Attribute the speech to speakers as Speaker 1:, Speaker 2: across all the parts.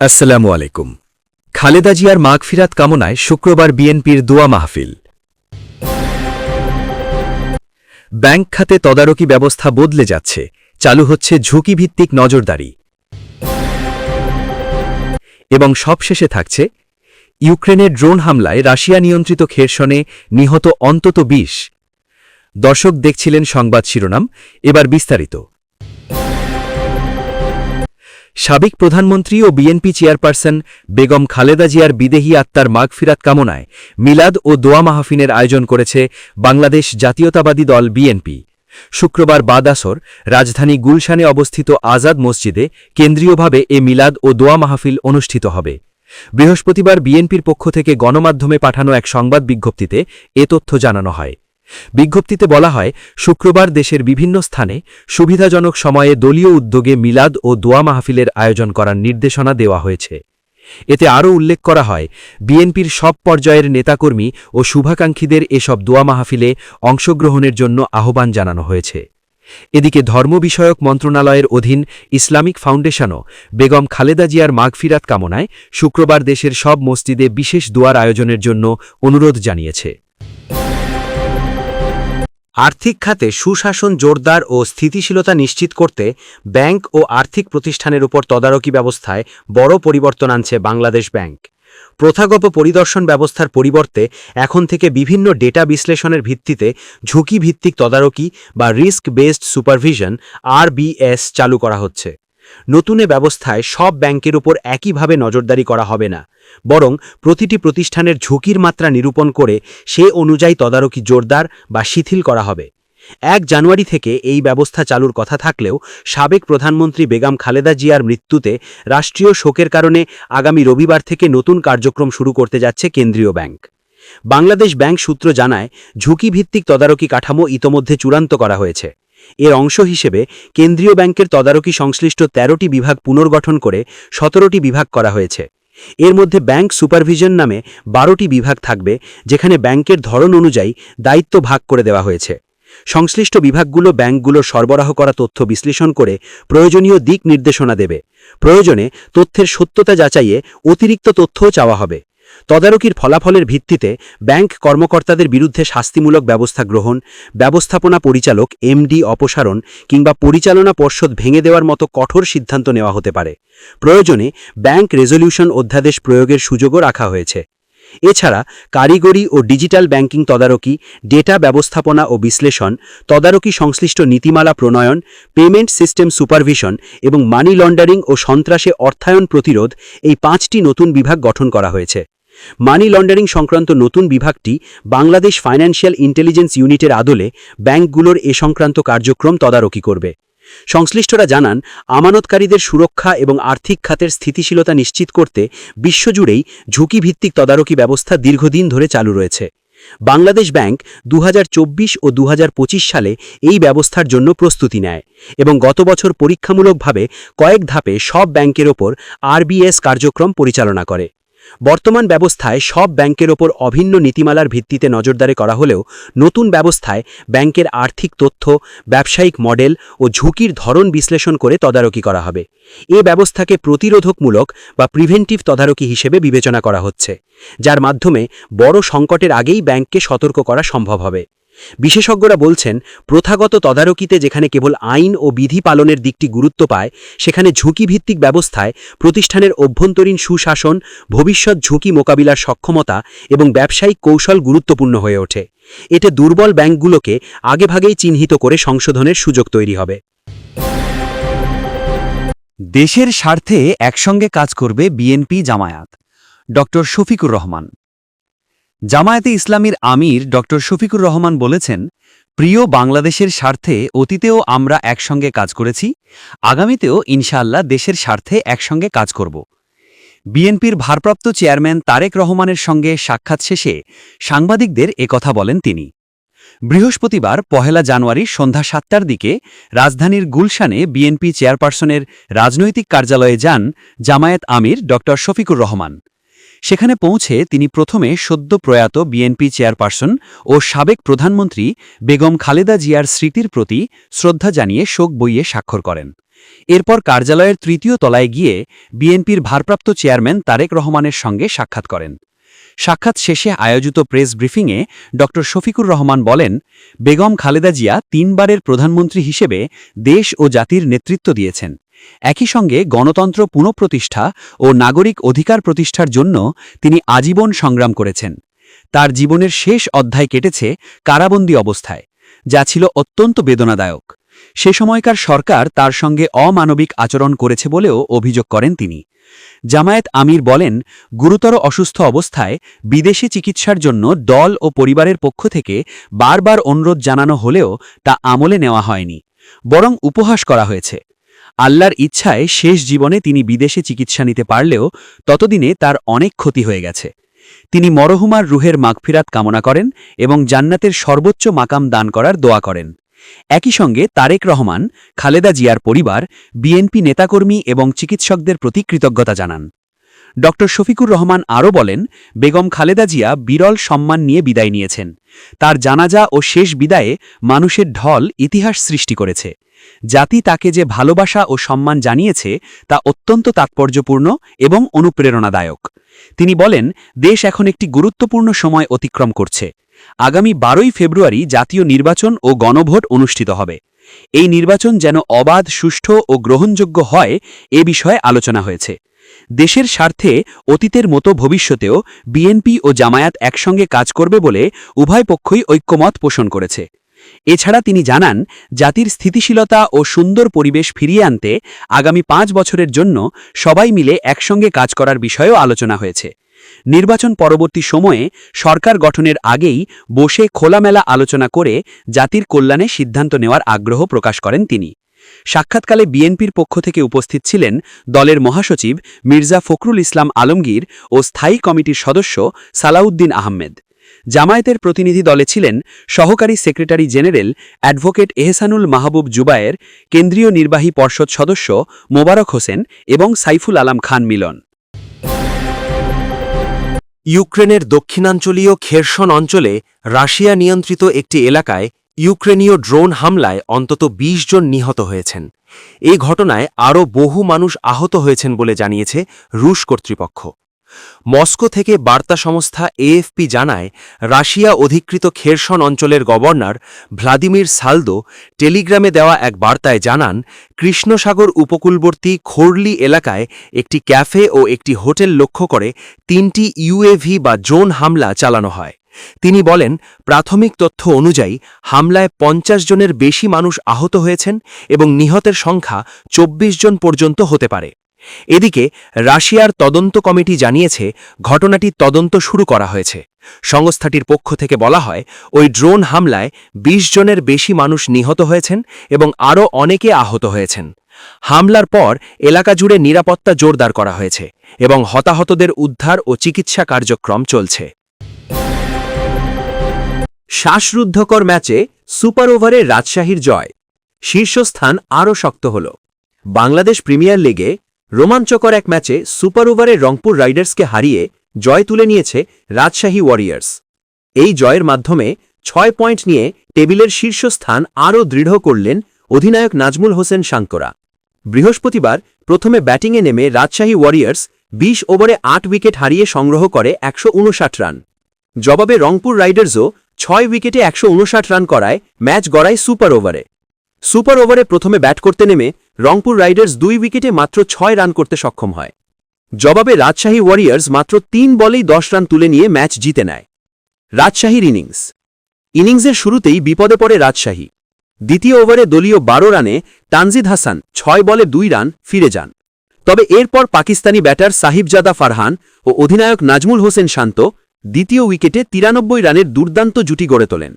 Speaker 1: আসসালামু আলাইকুম। খালেদা জিয়ার মাগফিরাত কামনায় শুক্রবার বিএনপির দোয়া মাহফিল। ব্যাংক খাতে তদারকি ব্যবস্থা বদলে যাচ্ছে, চালু হচ্ছে ঝুঁকিভিত্তিক নজরদারি। এবং সবশেষে থাকছে ইউক্রেনের ড্রোন হামলায় রাশিয়া নিয়ন্ত্রিত খেরসনে নিহত অন্তত ২০ দর্শক দেখছিলেন সংবাদ শিরোনাম, এবার বিস্তারিত। সাবেক প্রধানমন্ত্রী ও বিএনপি চেয়ারপারসন বেগম খালেদা জিয়ার বিদেহী আত্মার মাগফিরাত কামনায় মিলাদ ও দোয়া মাহফিনের আয়োজন করেছে বাংলাদেশ জাতীয়তাবাদী দল বিএনপি। শুক্রবার বাদাসর রাজধানী গুলশানে অবস্থিত আজাদ মসজিদে কেন্দ্রীয়ভাবে এ মিলাদ ও দোয়া মাহফিল অনুষ্ঠিত হবে। বৃহস্পতিবার বিএনপির পক্ষ থেকে গণমাধ্যমে পাঠানো এক সংবাদ বিজ্ঞপ্তিতে এ তথ্য জানানো হয়। বিজ্ঞপ্তিতে বলা হয়, শুক্রবার দেশের বিভিন্ন স্থানে সুবিধাজনক সময়ে দলীয় উদ্যোগে মিলাদ ও দোয়া মাহফিলের আয়োজন করার নির্দেশনা দেওয়া হয়েছে। এতে আরও উল্লেখ করা হয়, বিএনপির সব পর্যায়ের নেতাকর্মী ও শুভাকাঙ্ক্ষীদের এসব দোয়া মাহফিলে অংশগ্রহণের জন্য আহ্বান জানানো হয়েছে। এদিকে ধর্ম বিষয়ক মন্ত্রণালয়ের অধীন ইসলামিক ফাউন্ডেশনও বেগম খালেদা জিয়ার মাগফিরাত কামনায় শুক্রবার দেশের সব মসজিদে বিশেষ দোয়ার আয়োজনের জন্য অনুরোধ জানিয়েছে।
Speaker 2: আর্থিক খাতে সুশাসন, জোরদার ও স্থিতিশীলতা নিশ্চিত করতে ব্যাংক ও আর্থিক প্রতিষ্ঠানের উপর তদারকি ব্যবস্থায় বড় পরিবর্তন আনছে বাংলাদেশ ব্যাংক। প্রথাগত পরিদর্শন ব্যবস্থার পরিবর্তে এখন থেকে বিভিন্ন ডেটা বিশ্লেষণের ভিত্তিতে ঝুঁকি ভিত্তিক তদারকি বা রিস্ক বেসড সুপারভিশন, আরবিএস চালু করা হচ্ছে। নতুন ব্যবস্থায় সব ব্যাংকের উপর একইভাবে নজরদারি করা হবে না, বরং প্রতিটি প্রতিষ্ঠানের ঝুঁকির মাত্রা নিরূপণ করে সে অনুযায়ী তদারকি জোরদার বা শিথিল করা হবে। এক জানুয়ারি থেকে এই ব্যবস্থা চালুর কথা থাকলেও সাবেক প্রধানমন্ত্রী বেগম খালেদা জিয়ার মৃত্যুতে রাষ্ট্রীয় শোকের কারণে আগামী রবিবার থেকে নতুন কার্যক্রম শুরু করতে যাচ্ছে কেন্দ্রীয় ব্যাংক। বাংলাদেশ ব্যাংক সূত্র জানায়, ঝুঁকিভিত্তিক তদারকি কাঠামো ইতোমধ্যে চূড়ান্ত করা হয়েছে। এর অংশ হিসেবে কেন্দ্রীয় ব্যাংকের তদারকি সংশ্লিষ্ট ১৩টি বিভাগ পুনর্গঠন করে সতেরোটি বিভাগ করা হয়েছে। এর মধ্যে ব্যাংক সুপারভিশন নামে বারোটি বিভাগ থাকবে, যেখানে ব্যাংকের ধরন অনুযায়ী দায়িত্ব ভাগ করে দেওয়া হয়েছে। সংশ্লিষ্ট বিভাগগুলো ব্যাংকগুলো সরবরাহ করা তথ্য বিশ্লেষণ করে প্রয়োজনীয় দিক নির্দেশনা দেবে। প্রয়োজনে তথ্যের সত্যতা যাচাইয়ে অতিরিক্ত তথ্যও চাওয়া হবে। তদারকির ফলাফলের ভিত্তিতে ব্যাংক কর্মকর্তাদের বিরুদ্ধে শাস্তিমূলক ব্যবস্থা গ্রহণ, ব্যবস্থাপনা পরিচালক, এমডি অপসারণ কিংবা পরিচালনা পর্ষদ ভেঙে দেওয়ার মতো কঠোর সিদ্ধান্ত নেওয়া হতে পারে। প্রয়োজনে ব্যাংক রেজলিউশন অধ্যাদেশ প্রয়োগের সুযোগও রাখা হয়েছে। এছাড়া কারিগরি ও ডিজিটাল ব্যাংকিং তদারকি, ডেটা ব্যবস্থাপনা ও বিশ্লেষণ, তদারকি সংশ্লিষ্ট নীতিমালা প্রণয়ন, পেমেন্ট সিস্টেম সুপারভিশন এবং মানি লন্ডারিং ও সন্ত্রাসে অর্থায়ন প্রতিরোধ এই পাঁচটি নতুন বিভাগ গঠন করা হয়েছে। মানি লন্ডারিং সংক্রান্ত নতুন বিভাগটি বাংলাদেশ ফাইন্যান্সিয়াল ইন্টেলিজেন্স ইউনিটের আদলে ব্যাংকগুলোর এ সংক্রান্ত কার্যক্রম তদারকি করবে। সংশ্লিষ্টরা জানান, আমানতকারীদের সুরক্ষা এবং আর্থিক খাতের স্থিতিশীলতা নিশ্চিত করতে বিশ্বজুড়েই ঝুঁকিভিত্তিক তদারকি ব্যবস্থা দীর্ঘদিন ধরে চালু রয়েছে। বাংলাদেশ ব্যাংক দু হাজার চব্বিশ ও দু হাজার পঁচিশ সালে এই ব্যবস্থার জন্য প্রস্তুতি নেয় এবং গত বছর পরীক্ষামূলকভাবে কয়েক ধাপে সব ব্যাংকের ওপর আরবিএস কার্যক্রম পরিচালনা করে। বর্তমান ব্যবস্থায় সব ব্যাংকের ওপর অভিন্ন নীতিমালার ভিত্তিতে নজরদারি করা হলেও নতুন ব্যবস্থায় ব্যাংকের আর্থিক তথ্য, ব্যবসায়িক মডেল ও ঝুঁকির ধরন বিশ্লেষণ করে তদারকি করা হবে। এ ব্যবস্থাকে প্রতিরোধকমূলক বা প্রিভেন্টিভ তদারকি হিসেবে বিবেচনা করা হচ্ছে, যার মাধ্যমে বড় সংকটের আগেই ব্যাংককে সতর্ক করা সম্ভব হবে। বিশেষজ্ঞরা বলছেন, প্রথাগত তদারকিতে যেখানে কেবল আইন ও বিধি পালনের দিকটি গুরুত্ব পায়, সেখানে ঝুঁকিভিত্তিক ব্যবস্থায় প্রতিষ্ঠানের অভ্যন্তরীণ সুশাসন, ভবিষ্যৎ ঝুঁকি মোকাবিলার সক্ষমতা এবং ব্যবসায়িক কৌশল গুরুত্বপূর্ণ হয়ে ওঠে। এতে দুর্বল ব্যাংকগুলোকে আগেভাগেই চিহ্নিত করে সংশোধনের সুযোগ তৈরি হবে।
Speaker 3: দেশের স্বার্থে একসঙ্গে কাজ করবে বিএনপি জামায়াত। ড শফিকুর রহমান জামায়াতে ইসলামীর আমির ড. শফিকুর রহমান বলেছেন, প্রিয় বাংলাদেশের স্বার্থে অতীতেও আমরা একসঙ্গে কাজ করেছি, আগামীতেও ইনশাআল্লাহ দেশের স্বার্থে একসঙ্গে কাজ করব। বিএনপির ভারপ্রাপ্ত চেয়ারম্যান তারেক রহমানের সঙ্গে সাক্ষাৎ শেষে সাংবাদিকদের একথা বলেন তিনি। বৃহস্পতিবার, পহেলা জানুয়ারি সন্ধ্যা সাতটার দিকে রাজধানীর গুলশানে বিএনপি চেয়ারপারসনের রাজনৈতিক কার্যালয়ে যান জামায়াত আমির ড. শফিকুর রহমান। সেখানে পৌঁছে তিনি প্রথমে সদ্য প্রয়াত বিএনপি চেয়ারপারসন ও সাবেক প্রধানমন্ত্রী বেগম খালেদা জিয়ার স্মৃতির প্রতি শ্রদ্ধা জানিয়ে শোক বইয়ে স্বাক্ষর করেন। এরপর কার্যালয়ের তৃতীয় তলায় গিয়ে বিএনপির ভারপ্রাপ্ত চেয়ারম্যান তারেক রহমানের সঙ্গে সাক্ষাৎ করেন। সাক্ষাৎ শেষে আয়োজিত প্রেস ব্রিফিংয়ে ড. শফিকুর রহমান বলেন, বেগম খালেদা জিয়া তিনবারের প্রধানমন্ত্রী হিসেবে দেশ ও জাতির নেতৃত্ব দিয়েছেন। একই সঙ্গে গণতন্ত্র পুনঃপ্রতিষ্ঠা ও নাগরিক অধিকার প্রতিষ্ঠার জন্য তিনি আজীবন সংগ্রাম করেছেন। তার জীবনের শেষ অধ্যায় কেটেছে কারাবন্দী অবস্থায়, যা ছিল অত্যন্ত বেদনাদায়ক। সে সময়কার সরকার তার সঙ্গে অমানবিক আচরণ করেছে বলেও অভিযোগ করেন তিনি। জামায়াত আমির বলেন, গুরুতর অসুস্থ অবস্থায় বিদেশি চিকিৎসার জন্য দল ও পরিবারের পক্ষ থেকে বারবার অনুরোধ জানানো হলেও তা আমলে নেওয়া হয়নি, বরং উপহাস করা হয়েছে। আল্লাহর ইচ্ছায় শেষ জীবনে তিনি বিদেশে চিকিৎসা নিতে পারলেও ততদিনে তার অনেক ক্ষতি হয়ে গেছে। তিনি মরহুমার রুহের মাগফিরাত কামনা করেন এবং জান্নাতের সর্বোচ্চ মাকাম দান করার দোয়া করেন। একই সঙ্গে তারেক রহমান, খালেদা জিয়ার পরিবার, বিএনপি নেতাকর্মী এবং চিকিৎসকদের প্রতি কৃতজ্ঞতা জানান। ড. শফিকুর রহমান আরও বলেন, বেগম খালেদা জিয়া বিরল সম্মান নিয়ে বিদায় নিয়েছেন। তার জানাজা ও শেষ বিদায়ে মানুষের ঢল ইতিহাস সৃষ্টি করেছে। জাতি তাকে যে ভালোবাসা ও সম্মান জানিয়েছে, তা অত্যন্ত তাৎপর্যপূর্ণ এবং অনুপ্রেরণাদায়ক। তিনি বলেন, দেশ এখন একটি গুরুত্বপূর্ণ সময় অতিক্রম করছে। আগামী বারোই ফেব্রুয়ারি জাতীয় নির্বাচন ও গণভোট অনুষ্ঠিত হবে। এই নির্বাচন যেন অবাধ, সুষ্ঠু ও গ্রহণযোগ্য হয়, এ বিষয়ে আলোচনা হয়েছে। দেশের স্বার্থে অতীতের মতো ভবিষ্যতেও বিএনপি ও জামায়াত একসঙ্গে কাজ করবে বলে উভয় পক্ষই ঐক্যমত পোষণ করেছে। এছাড়া তিনি জানান, জাতির স্থিতিশীলতা ও সুন্দর পরিবেশ ফিরিয়ে আনতে আগামী পাঁচ বছরের জন্য সবাই মিলে একসঙ্গে কাজ করার বিষয়েও আলোচনা হয়েছে। নির্বাচন পরবর্তী সময়ে সরকার গঠনের আগেই বসে খোলামেলা আলোচনা করে জাতির কল্যাণে সিদ্ধান্ত নেওয়ার আগ্রহ প্রকাশ করেন তিনি। সাক্ষাৎকালে বিএনপির পক্ষ থেকে উপস্থিত ছিলেন দলের মহাসচিব মির্জা ফখরুল ইসলাম আলমগীর ও স্থায়ী কমিটির সদস্য সালাউদ্দিন আহমেদ। জামায়াতের প্রতিনিধি দলে ছিলেন সহকারী secretary general advocate Ehsanul Mahbub Zubair, কেন্দ্রীয় নির্বাহী পর্ষদ সদস্য মোবারক হোসেন এবং সাইফুল আলাম খান মিলন।
Speaker 1: ইউক্রেনের দক্ষিণাঞ্চলীয় খেরসন অঞ্চলে রাশিয়া নিয়ন্ত্রিত একটি এলাকায় ইউক্রেনীয় ড্রোন হামলায় অন্তত ২০ জন নিহত হয়েছেন। এই ঘটনায় আরও বহু মানুষ আহত হয়েছেন বলে জানিয়েছে রুশ কর্তৃপক্ষ। মস্কো থেকে বার্তা সংস্থা এএফপি জানায়, রাশিয়া অধিকৃত খেরসন অঞ্চলের গভর্নর ভ্লাদিমির সালদো টেলিগ্রামে দেওয়া এক বার্তায় জানান, কৃষ্ণসাগর উপকূলবর্তী খোরলি এলাকায় একটি ক্যাফে ও একটি হোটেল লক্ষ্য করে তিনটি ইউএভি বা জোন হামলা চালানো হয়। তিনি বলেন, প্রাথমিক তথ্য অনুযায়ী হামলায় পঞ্চাশ জনের বেশি মানুষ আহত হয়েছেন এবং নিহতের সংখ্যা ২৪ জন পর্যন্ত হতে পারে। এদিকে রাশিয়ার তদন্ত কমিটি জানিয়েছে, ঘটনাটি তদন্ত শুরু করা হয়েছে। সংস্থাটির পক্ষ থেকে বলা হয়, ওই ড্রোন হামলায় ২০ জনের বেশি মানুষ নিহত হয়েছেন এবং আরও অনেকে আহত হয়েছেন। হামলার পর এলাকা জুড়ে নিরাপত্তা জোরদার করা হয়েছে এবং হতাহতদের উদ্ধার ও চিকিৎসা কার্যক্রম চলছে। শ্বাসরুদ্ধকর ম্যাচে সুপার ওভারে রাজশাহীর জয়। শীর্ষস্থান আরও শক্ত হল। বাংলাদেশ প্রিমিয়ার লিগে রোমাঞ্চকর এক ম্যাচে সুপার ওভারে রংপুর রাইডার্সকে হারিয়ে জয় তুলে নিয়েছে রাজশাহী ওয়ারিয়ার্স। এই জয়ের মাধ্যমে ছয় পয়েন্ট নিয়ে টেবিলের শীর্ষস্থান আরও দৃঢ় করলেন অধিনায়ক নাজমুল হোসেন শাঙ্করা বৃহস্পতিবার প্রথমে ব্যাটিংয়ে নেমে রাজশাহী ওয়ারিয়ার্স ২০ ওভারে আট উইকেট হারিয়ে সংগ্রহ করে একশো ঊনষাট রান। জবাবে রংপুর রাইডার্সও ছয় উইকেটে একশো ঊনষাট রান করায় ম্যাচ গড়ায় সুপার ওভারে। সুপার ওভারে প্রথমে ব্যাট করতে নেমে রংপুর রাইডার্স দুই উইকেটে মাত্র ছয় রান করতে সক্ষম হয়। জবাবে রাজশাহী ওয়ারিয়ার্স মাত্র তিন বলেই দশ রান তুলে নিয়ে ম্যাচ জিতে নেয়। রাজশাহীর ইনিংস। ইনিংসের শুরুতেই বিপদে পড়ে রাজশাহী। দ্বিতীয় ওভারে দলীয় বারো রানে তানজিদ হাসান ছয় বলে দুই রান ফিরে যান। তবে এরপর পাকিস্তানি ব্যাটার সাহিবজাদা ফারহান ও অধিনায়ক নাজমুল হোসেন শান্ত দ্বিতীয় উইকেটে তিরানব্বই রানের দুর্দান্ত জুটি গড়ে তোলেন।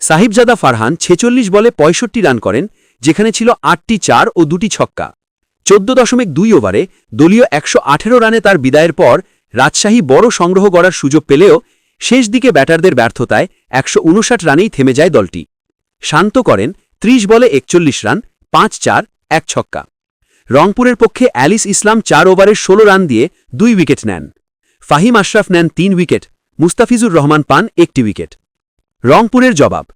Speaker 1: সাহিবজাদা ফারহান ছেচল্লিশ বলে পঁয়ষট্টি রান করেন, যেখানে ছিল আটটি চার ও দুটি ছক্কা। চোদ্দ দশমিক দুই ওভারে দলীয় একশো আঠেরো রানে তার বিদায়ের পর রাজশাহী বড় সংগ্রহ করার সুযোগ পেলেও শেষ দিকে ব্যাটারদের ব্যর্থতায় একশো উনষাট রানেই থেমে যায় দলটি। শান্ত করেন, ত্রিশ বলে একচল্লিশ রান, পাঁচ চার, এক ছক্কা। রংপুরের পক্ষে অ্যালিস ইসলাম চার ওভারের ষোলো রান দিয়ে দুই উইকেট নেন। ফাহিম আশরাফ নেন তিন উইকেট, মুস্তাফিজুর রহমান পান একটি উইকেট। রংপুরের জবাব।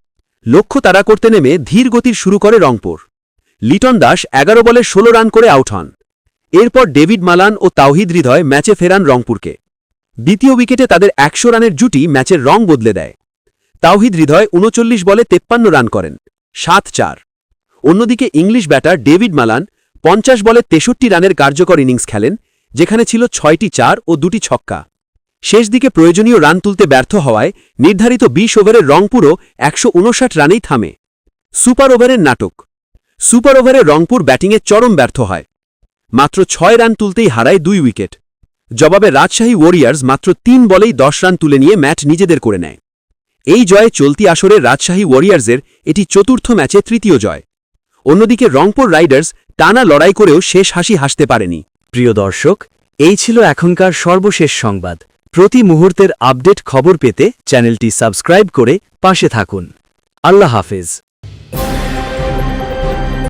Speaker 1: লক্ষ্য তাড়া করতে নেমে ধীর গতির শুরু করে রংপুর।
Speaker 3: লিটন দাস এগারো বলে ষোলো রান করে আউট হন। এরপর ডেভিড মালান ও তাওহিদ হৃদয় ম্যাচে ফেরান রংপুরকে। দ্বিতীয় উইকেটে তাদের একশো রানের জুটি ম্যাচের রং বদলে দেয়। তাওহিদ হৃদয় উনচল্লিশ বলে তেপ্পান্ন রান করেন, সাত চার। অন্যদিকে ইংলিশ ব্যাটার ডেভিড মালান পঞ্চাশ বলে তেষট্টি রানের কার্যকর ইনিংস খেলেন, যেখানে ছিল ছয়টি চার ও দুটি ছক্কা। শেষ দিকে প্রয়োজনীয় রান তুলতে ব্যর্থ হওয়ায় নির্ধারিত বিশ ওভারের রংপুরও একশো উনষাট রানেই থামে। সুপার ওভারের নাটক। সুপার ওভারে রংপুর ব্যাটিংয়ে চরম ব্যর্থ হয়। মাত্র ছয় রান তুলতেই হারায় দুই উইকেট। জবাবে রাজশাহী ওয়ারিয়ার্স মাত্র তিন বলেই দশ রান তুলে নিয়ে ম্যাচ নিজেদের করে নেয়। এই জয়ে চলতি আসরে রাজশাহী ওয়ারিয়ার্সের এটি চতুর্থ ম্যাচে তৃতীয় জয়। অন্যদিকে রংপুর রাইডার্স টানা লড়াই করেও শেষ হাসি হাসতে পারেনি।
Speaker 1: প্রিয় দর্শক, এই ছিল এখনকার সর্বশেষ সংবাদ। প্রতি মুহূর্তের আপডেট খবর পেতে চ্যানেলটি সাবস্ক্রাইব করে পাশে থাকুন। আল্লাহ হাফেজ।